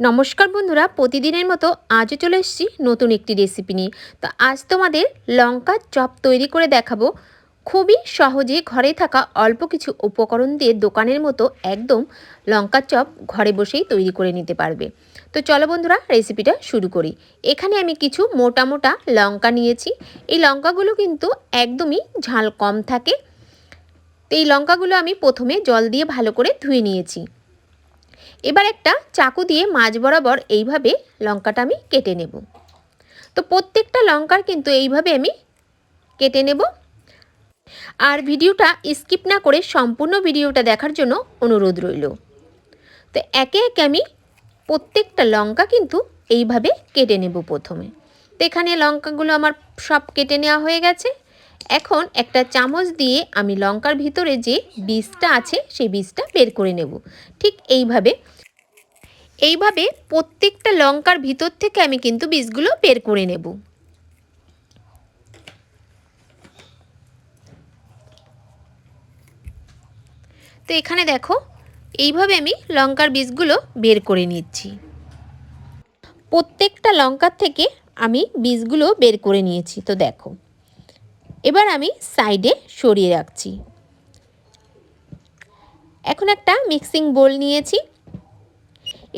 নমস্কার বন্ধুরা, প্রতিদিনের মতো আজও চলে এসেছি নতুন একটি রেসিপি নিয়ে। তো আজ তোমাদের লঙ্কার চপ তৈরি করে দেখাবো। খুবই সহজে ঘরে থাকা অল্প কিছু উপকরণ দিয়ে দোকানের মতো একদম লঙ্কার চপ ঘরে বসেই তৈরি করে নিতে পারবে। তো চলো বন্ধুরা রেসিপিটা শুরু করি। এখানে আমি কিছু মোটা মোটা লঙ্কা নিয়েছি। এই লঙ্কাগুলো কিন্তু একদমই ঝাল কম থাকে। তো এই লঙ্কাগুলো আমি প্রথমে জল দিয়ে ভালো করে ধুয়ে নিয়েছি। এবার একটা চাকু দিয়ে মাঝ বরাবর এইভাবে লঙ্কাটা আমি কেটে নেব। তো প্রত্যেকটা লঙ্কার কিন্তু এইভাবে আমি কেটে নেব। আর ভিডিওটা স্কিপ না করে সম্পূর্ণ ভিডিওটা দেখার জন্য অনুরোধ রইল। তো একে একে আমি প্রত্যেকটা লঙ্কা কিন্তু এইভাবে কেটে নেব প্রথমে। তো এখানে লঙ্কাগুলো আমার সব কেটে নেওয়া হয়ে গেছে। এখন একটা চামচ দিয়ে আমি লঙ্কার ভিতরে যে বীজটা আছে, সেই বীজটা বের করে নেব। ঠিক এইভাবে। এইভাবে প্রত্যেকটা লঙ্কার ভিতর থেকে আমি কিন্তু বীজগুলো বের করে নেব। তো এখানে দেখো, এইভাবে আমি লঙ্কার বীজগুলো বের করে নিচ্ছি। প্রত্যেকটা লঙ্কার থেকে আমি বীজগুলো বের করে নিয়েছি, তো দেখো। এবার আমি সাইডে সরিয়ে রাখছি। এখন একটা মিক্সিং বোল নিয়েছি।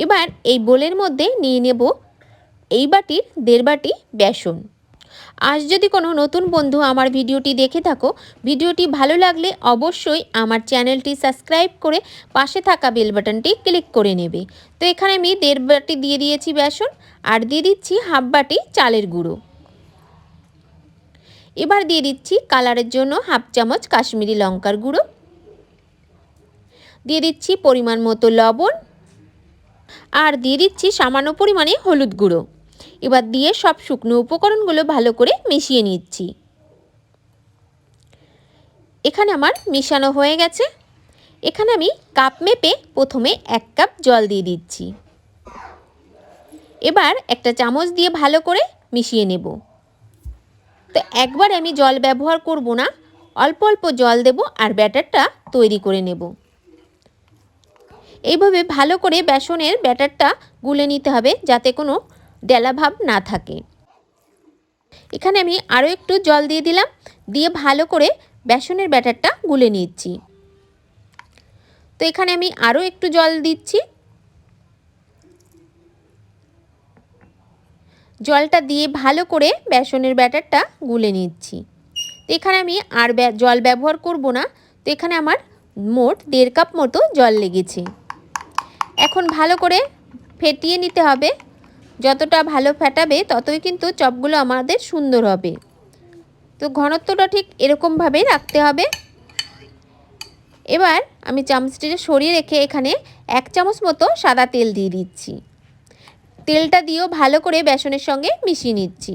এবার এই বোলের মধ্যে নিয়ে নেব এই বাটির দেড় বাটি বেসন। আজ যদি কোনো নতুন বন্ধু আমার ভিডিওটি দেখে থাকো, ভিডিওটি ভালো লাগলে অবশ্যই আমার চ্যানেলটি সাবস্ক্রাইব করে পাশে থাকা বেল বাটনটি ক্লিক করে নেবে। তো এখানে আমি দেড় বাটি দিয়ে দিয়েছি বেসন, আর দিয়ে দিচ্ছি হাফ বাটি চালের গুঁড়ো। এবার দিয়ে দিচ্ছি কালারের জন্য হাফ চামচ কাশ্মীরি লঙ্কার গুঁড়ো। দিয়ে দিচ্ছি পরিমাণ মতো লবণ। আর দিয়ে দিচ্ছি সামান্য পরিমাণে হলুদ গুঁড়ো। এবার দিয়ে সব শুকনো উপকরণগুলো ভালো করে মিশিয়ে নিচ্ছি। এখানে আমার মিশানো হয়ে গেছে। এখানে আমি কাপ মেপে প্রথমে এক কাপ জল দিয়ে দিচ্ছি। এবার একটা চামচ দিয়ে ভালো করে মিশিয়ে নেব। তো একবার আমি জল ব্যবহার করব না। অল্প অল্প জল দেব আর ব্যাটারটা তৈরি করে নেব। এইভাবে ভালো করে বেসনের ব্যাটারটা গুলে নিতে হবে যাতে কোনো ডেলা ভাব না থাকে। এখানে আমি আরও একটু জল দিয়ে দিলাম, দিয়ে ভালো করে বেসনের ব্যাটারটা গুলে নিচ্ছি। তো এখানে আমি আরও একটু জল দিচ্ছি। জলটা দিয়ে ভালো করে বেসনের ব্যাটারটা গুলে নিচ্ছি। তো এখানে আমি আর জল ব্যবহার করব না। তো এখানে আমার মোট দেড় কাপ মতো জল লেগেছে। এখন ভালো করে ফেটিয়ে নিতে হবে। যতটা ভালো ফেটাবে ততই কিন্তু চপগুলো আমাদের সুন্দর হবে। তো ঘনত্বটা ঠিক এরকমভাবেই রাখতে হবে। এবার আমি চামচটিটা সরিয়ে রেখে এখানে এক চামচ মতো সাদা তেল দিয়ে দিচ্ছি। তেলটা দিয়েও ভালো করে বেসনের সঙ্গে মিশিয়ে নিচ্ছি।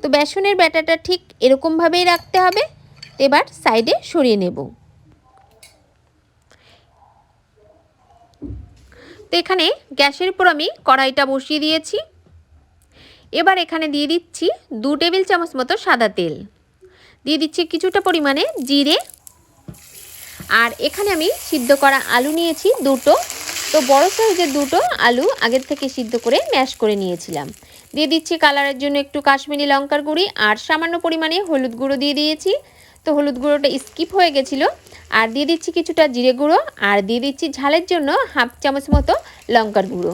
তো বেসনের ব্যাটাটা ঠিক এরকমভাবেই রাখতে হবে। এবার সাইডে সরিয়ে নেব। তো এখানে গ্যাসের উপর আমি কড়াইটা বসিয়ে দিয়েছি। এবার এখানে দিয়ে দিচ্ছি দু টেবিল চামচ মতো সাদা তেল। দিয়ে দিচ্ছি কিছুটা পরিমাণে জিরে আর এখানে আমি সিদ্ধ করা আলু নিয়েছি দুটো। তো বড় সাইজের দুটো আলু আগের থেকে সিদ্ধ করে ম্যাশ করে নিয়েছিলাম। দিয়ে দিচ্ছি কালারের জন্য একটু কাশ্মীরি লঙ্কার গুঁড়ি আর সামান্য পরিমাণে হলুদ গুঁড়ো দিয়ে দিয়েছি। তো হলুদ গুঁড়োটা স্কিপ হয়ে গেছিল। আর দিয়ে দিচ্ছি কিছুটা জিরে গুঁড়ো আর দিয়ে দিচ্ছি ঝালের জন্য হাফ চামচ মতো লঙ্কার গুঁড়ো।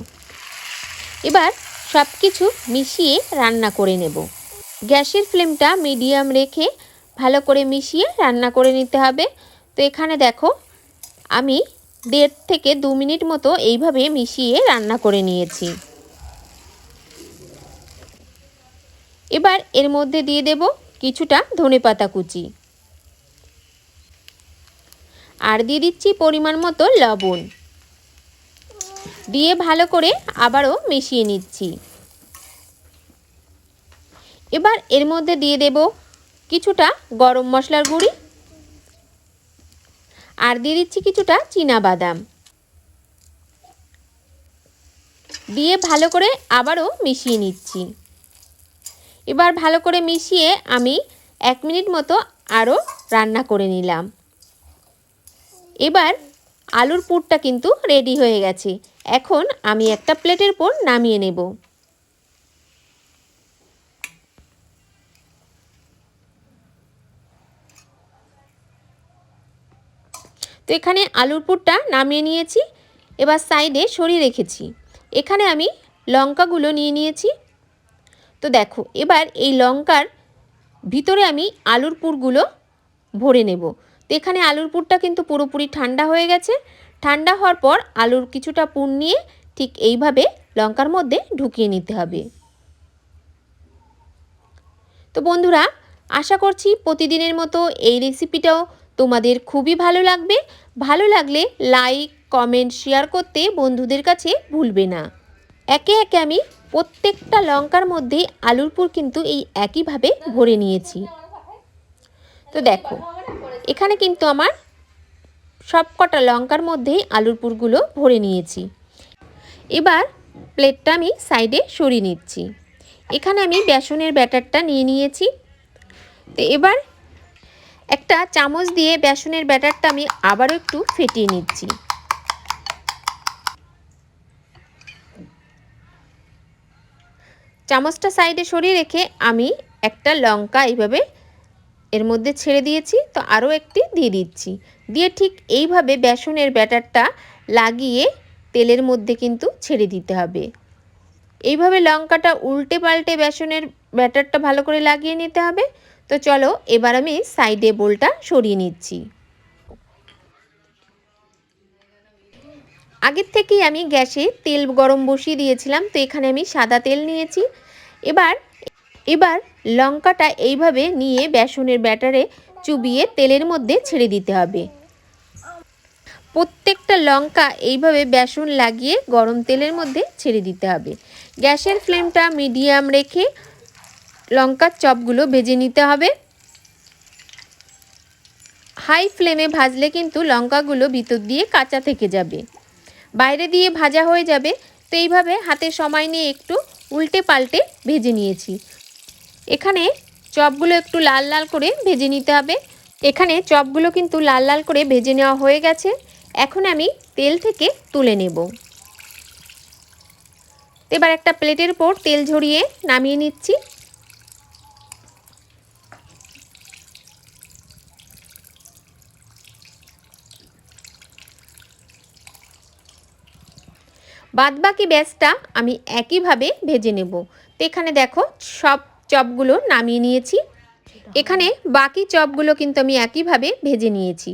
এবার সব কিছু মিশিয়ে রান্না করে নেব। গ্যাসের ফ্লেমটা মিডিয়াম রেখে ভালো করে মিশিয়ে রান্না করে নিতে হবে। তো এখানে দেখো, আমি দেড় থেকে দু মিনিট মতো এইভাবে মিশিয়ে রান্না করে নিয়েছি। এবার এর মধ্যে দিয়ে দেব কিছুটা ধনে পাতা কুচি। আর দিয়ে দিচ্ছি পরিমাণ মতো লবণ। দিয়ে ভালো করে আবারও মিশিয়ে নিচ্ছি। এবার এর মধ্যে দিয়ে দেব কিছুটা গরম মশলার গুঁড়ি। আর দিয়ে দিচ্ছি কিছুটা চীনা বাদাম। দিয়ে ভালো করে আবারও মিশিয়ে নিচ্ছি। এবার ভালো করে মিশিয়ে আমি এক মিনিট মতো আরও রান্না করে নিলাম। এবার আলুর পুরটা কিন্তু রেডি হয়ে গেছে। এখন আমি একটা প্লেটের পর নামিয়ে নেব। তো এখানে আলুর পুরটা নামিয়ে নিয়েছি, এবার সাইডে সরিয়ে রেখেছি। এখানে আমি লঙ্কাগুলো নিয়ে নিয়েছি। তো দেখো, এবার এই লঙ্কার ভিতরে আমি আলুর পুরগুলো ভরে নেব। তো এখানে আলুর পুরটা কিন্তু পুরোপুরি ঠান্ডা হয়ে গেছে। ঠান্ডা হওয়ার পর আলুর কিছুটা পুর নিয়ে ঠিক এইভাবে লঙ্কার মধ্যে ঢুকিয়ে নিতে হবে। তো বন্ধুরা, আশা করছি প্রতিদিনের মতো এই রেসিপিটাও তোমাদের খুবই ভালো লাগবে। ভালো লাগলে লাইক কমেন্ট শেয়ার করতে বন্ধুদের কাছে ভুলবে না। একে একে আমি প্রত্যেকটা লঙ্কার মধ্যে আলুর পুর কিন্তু এই একইভাবে ভরে নিয়েছি। তো দেখো, এখানে কিন্তু আমার সব কটা লঙ্কার মধ্যেই আলুর পুরগুলো ভরে নিয়েছি। এবার প্লেটটা আমি সাইডে সরিয়ে নিচ্ছি। এখানে আমি বেসনের ব্যাটারটা নিয়ে নিয়েছি। তো এবার একটা চামচ দিয়ে বেসনের ব্যাটারটা আমি আবারও একটু ফেটিয়ে নিচ্ছি। চামচটা সাইডে সরিয়ে রেখে আমি একটা লঙ্কা এইভাবে এর মধ্যে ছেড়ে দিয়েছি, তো আরও একটি দিয়ে দিচ্ছি। দিয়ে ঠিক এইভাবে বেসনের ব্যাটারটা লাগিয়ে তেলের মধ্যে কিন্তু ছেড়ে দিতে হবে। এইভাবে লঙ্কাটা উল্টে পাল্টে বেসনের ব্যাটারটা ভালো করে লাগিয়ে নিতে হবে। তো চলো, এবার আমি সাইডে বোলটা সরিয়ে নিচ্ছি। আগের থেকেই আমি গ্যাসে তেল গরম বসিয়ে দিয়েছিলাম, তো এখানে আমি সাদা তেল নিয়েছি। এবার এবার লঙ্কাটা এইভাবে নিয়ে বেসনের ব্যাটারে চুবিয়ে তেলের মধ্যে ছেড়ে দিতে হবে। প্রত্যেকটা লঙ্কা এইভাবে বেসন লাগিয়ে গরম তেলের মধ্যে ছেড়ে দিতে হবে। গ্যাসের ফ্লেমটা মিডিয়াম রেখে লঙ্কার চপগুলো ভেজে নিতে হবে। হাই ফ্লেমে ভাজলে কিন্তু লঙ্কাগুলো ভিতর দিয়ে কাঁচা থেকে যাবে। বাইরে দিয়ে ভাজা হয়ে যাবে, তো এইভাবে হাতে সময় নিয়ে একটু উল্টে পাল্টে ভেজে নিয়েছি। এখানে চপগুলো একটু লাল লাল করে ভেজে নিতে হবে। এখানে চপগুলো কিন্তু লাল লাল করে ভেজে নেওয়া হয়ে গেছে। এখন আমি তেল থেকে তুলে নেব। এবার একটা প্লেটের উপর তেল ঝরিয়ে নামিয়ে নিচ্ছি। বাদবাকি ব্যাসটা আমি একইভাবে ভেজে নেব। তো এখানে দেখো সব চপগুলো নামিয়ে নিয়েছি। এখানে বাকি চপগুলো কিন্তু আমি একইভাবে ভেজে নিয়েছি।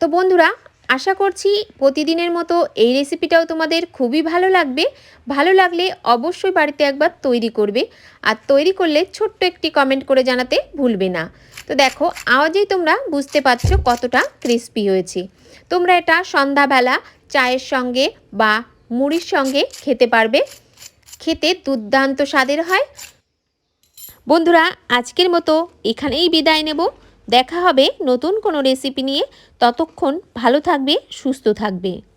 তো বন্ধুরা, আশা করছি প্রতিদিনের মতো এই রেসিপিটাও তোমাদের খুবই ভালো লাগবে। ভালো লাগলে অবশ্যই বাড়িতে একবার তৈরি করবে। আর তৈরি করলে ছোট্ট একটি কমেন্ট করে জানাতে ভুলবে না। তো দেখো, আওয়াজেই তোমরা বুঝতে পারছ কতটা ক্রিস্পি হয়েছে। তোমরা এটা সন্ধ্যাবেলা চায়ের সঙ্গে বা মুড়ির সঙ্গে খেতে পারবে। খেতে দুর্দান্ত স্বাদের হয়। বন্ধুরা, আজকের মতো এখানেই বিদায় নেব। দেখা হবে নতুন কোনো রেসিপি নিয়ে। ততক্ষণ ভালো থাকবে, সুস্থ থাকবে।